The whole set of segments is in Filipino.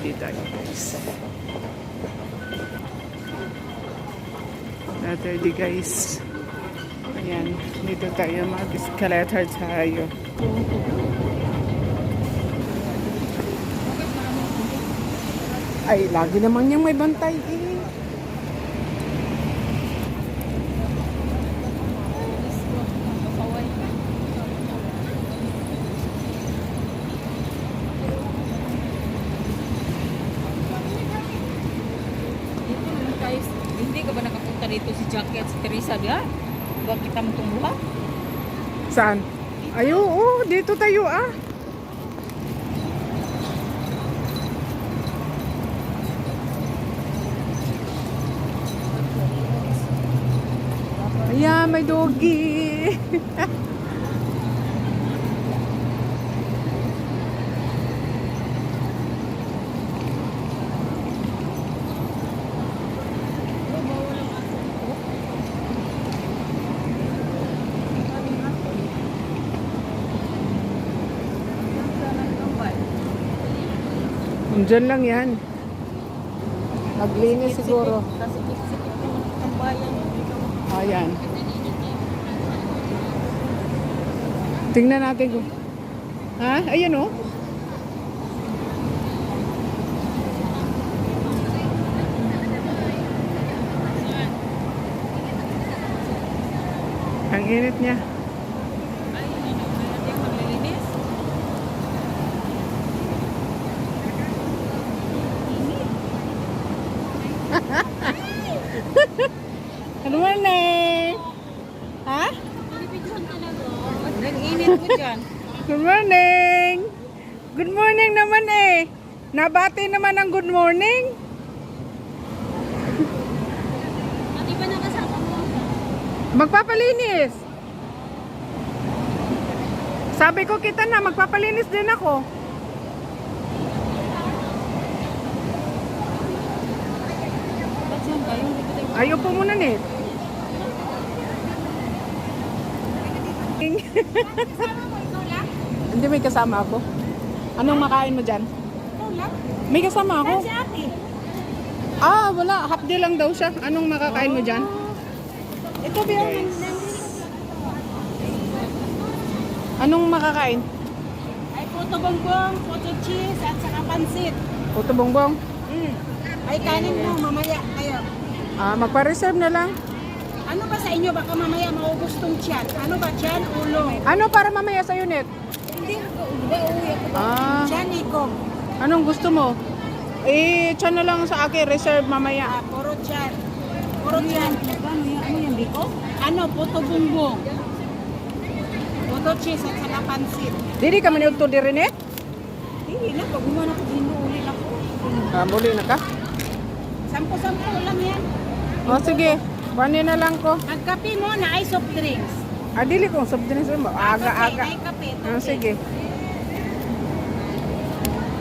D tayo guys. Letter D guys. Ayan, dito tayo mag-escalator tayo. Ay, lagi naman yung may bantay eh. Dito naman tayo. Hindi ka ba nakapunta dito si Jackie at si Teresa diya? Huwag kita mo tumuha. Saan? Ay, oo, dito tayo ah. Ayan, may doggy. Diyan lang yan. Naglinis siguro. Ayan. Tingnan natin kung... Ha? Ayan oh. Ang init niya. Ay, ano, hindi ako maglilinis. Good morning! Ha? Ang init mo dyan. Good morning! Good morning naman eh! Nabati naman ang good morning. Di ba nakasama mo? Magpapalinis. Sabi ko kita na, magpapalinis din ako. Ayaw po muna nit. Hindi may kasama ako. Anong makain mo dyan? May kasama ako. Ah, wala. Half day lang daw siya. Anong makakain mo dyan? Ito yung Anong makakain? Ay, puto bongbong, puto cheese, at saka pansit. Puto bongbong. Mm. Ay, kanin mo, mamaya kayo. Ah, magpa-reserve na lang. Ano ba sa inyo? Baka mamaya maubos tong tiyan. Ano ba tiyan? Ulo. Ano para mamaya sa unit? Hindi ko, hindi uwi ako. Ah, Tiyan, ikong. anong gusto mo? Eh, tiyan na lang sa akin. Reserve mamaya. Ah, puro tiyan. Puro tiyan. Ano yan? Ano yan, Biko? Ano, puto bongbong. Puto cheese at saka pansit. Dili ka manigto di rin eh? Hindi na, pag umana ko, uli ako. Ah, muli na ka? Sampo-sampo lang yan. O sige, bani na lang ko. Magkape mo na ay soft drinks. Ah, dili kong soft drinks mo. Aga-aga. Ay kape. Ah, sige.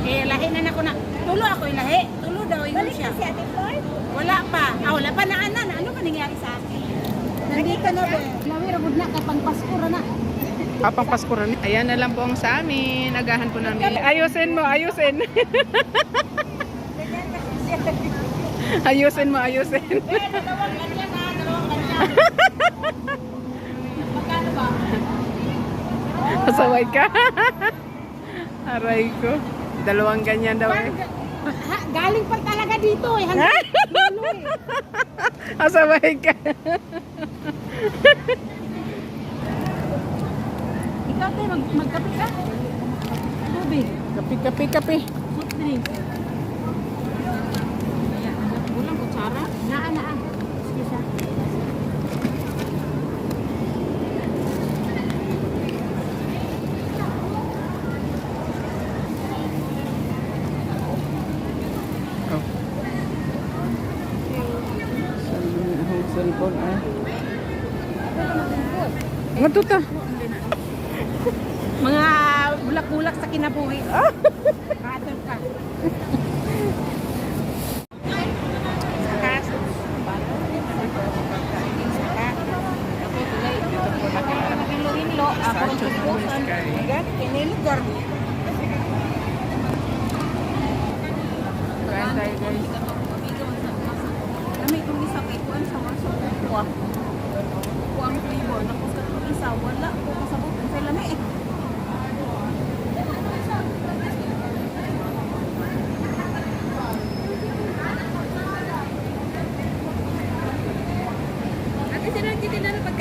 Eh, lahi na na ko na. Tulo ako ilahi. Tulo daw yung siya. si Ate Floyd? Wala pa. Ah, wala pa na anan. Ano ba nangyari sa akin? Nandito na ba? Lawir, agad na. Kapang paskura na. Kapang Pasko rin. Ayan na lang po ang sa amin. Agahan po namin. Ayusin mo, ayusin. ayusin mo, ayusin. Magkano ba? Pasaway ka. Aray ko. Dalawang ganyan daw eh. Ha, galing pa talaga dito eh. Hanggang dulo eh. Pasaway ka. Ikaw tayo, mag magkape ka? Tubig. Kapi, kapi, kapi. Soft drink. Ayan, Ulang kutsara? Naa, naa. cellphone ay. Nga. Mga bulak-bulak sa kinabuhi. ah, ka.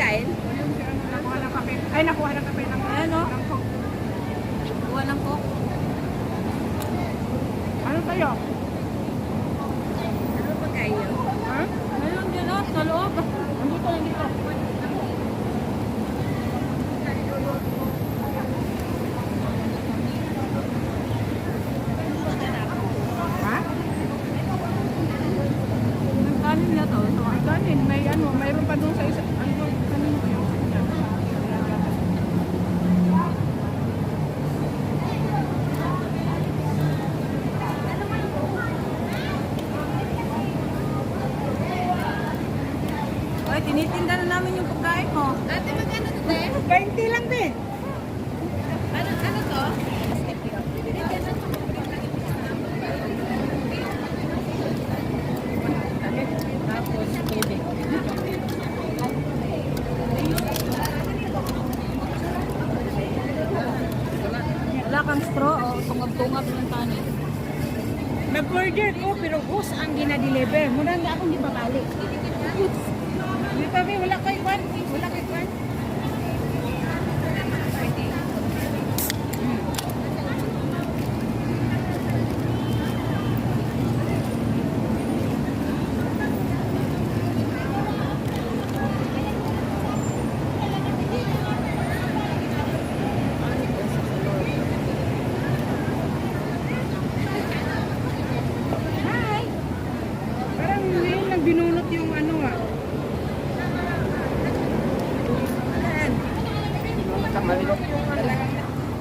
kain? Nakuha ng kape. Ay, nakuha ng kape. Ano? Nakuha ng coke. Ano tayo? deliver. Mura nga akong gibabalik.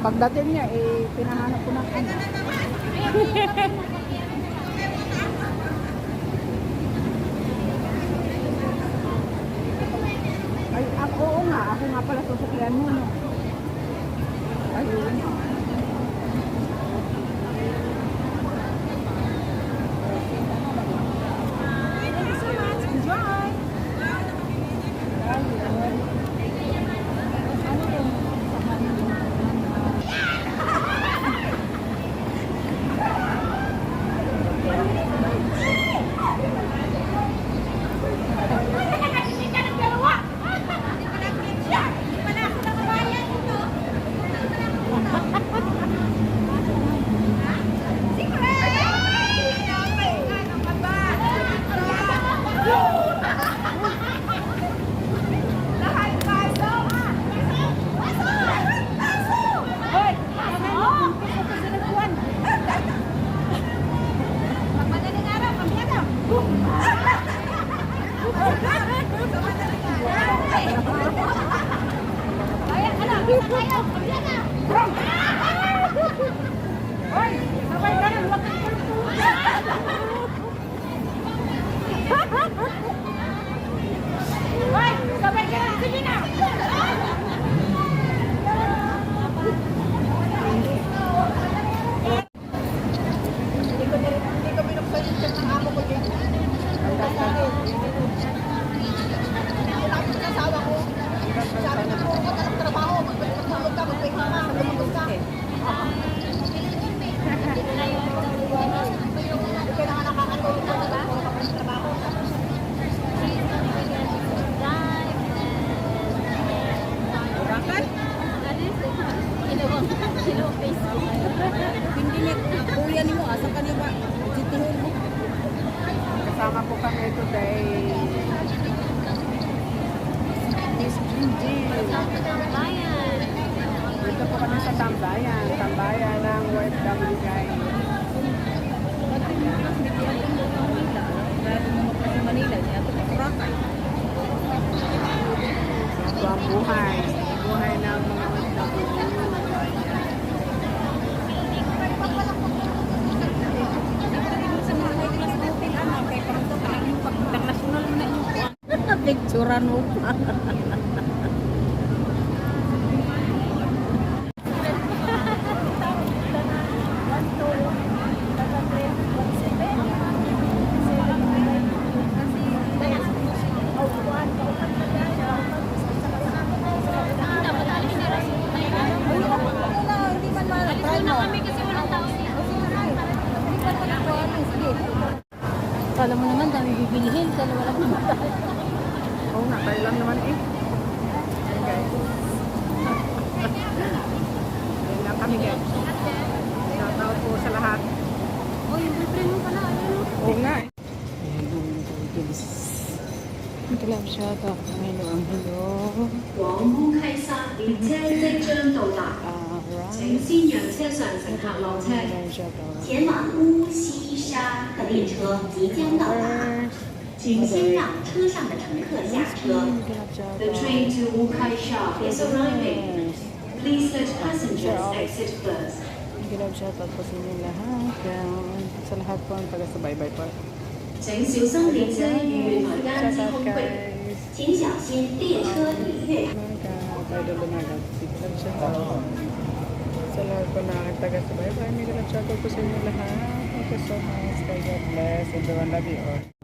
Pagdating niya, eh, pinahanap ko ng ano. Ay, ako, oo nga. Ako nga pala susuklian mo, ano. Ayun. Sabay ka lang! Sige na! Kasama po kami today Miss Gigi. Dito po kami sa Tambayan. Tambayan ng YFW guys. Manila. sayuran lupa. Club shout out. Hello, ang hello. 黃烏溪山列車即將到達， Alright. 請先讓車上乘客落車。 Shout out. 前往烏溪沙的列車即將到達， First. 請先讓車上的乘客下車。 Club shout The out. train to Wukai Sha is arriving. Yes. Please let passengers exit first. 請小心列車與台間 Shout 之 out 空隙， guys. 請小心列車已越。 Mga ka-idol lumagat. Club shout out. Sa lahat po na aking taga-subaybay. May club shout out po sa inyo lahat. Thank you so much. God bless. Everyone love you all.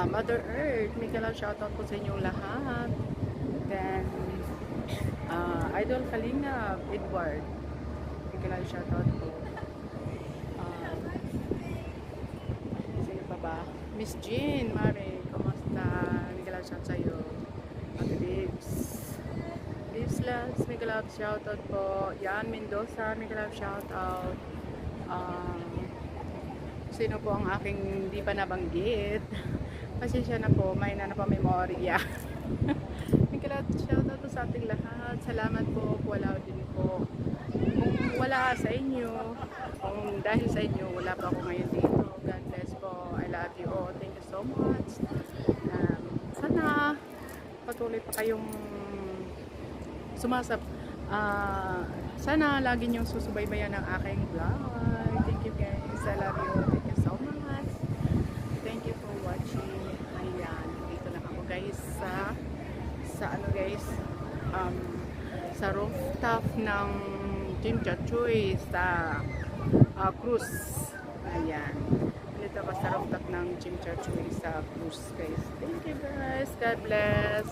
uh, Mother Earth. May love shout out po sa inyong lahat. Then, uh, Idol Kalinga, Edward. May love shout out po. Uh, Sino pa ba? Miss Jean, Mare, kumusta? Miguel shout sa'yo. Ate Bibs. Bibs Loves, Miguel shout out po. Yan, Mendoza, Miguel shout out. Um, sino po ang aking hindi pa nabanggit? Pasensya na po, may na po memorya. Miguel shout out po sa ating lahat. Salamat po, wala din po. Kung wala sa inyo, kung dahil sa inyo, wala pa ako ngayon dito. God bless po. I love you all. Thank you so much. Um, sana patuloy pa kayong sumasab. Ah, sana lagi niyong susubaybayan ang aking vlog. Thank you guys. I love you so much. Thank you for watching. Ayan. Dito lang ako guys sa sa ano guys um, sa rooftop ng Jim Chachoy sa uh, cruise. Ayan. Dito ako sa rooftop ng Jim Chachoy sa cruise guys. Thank you guys. God bless.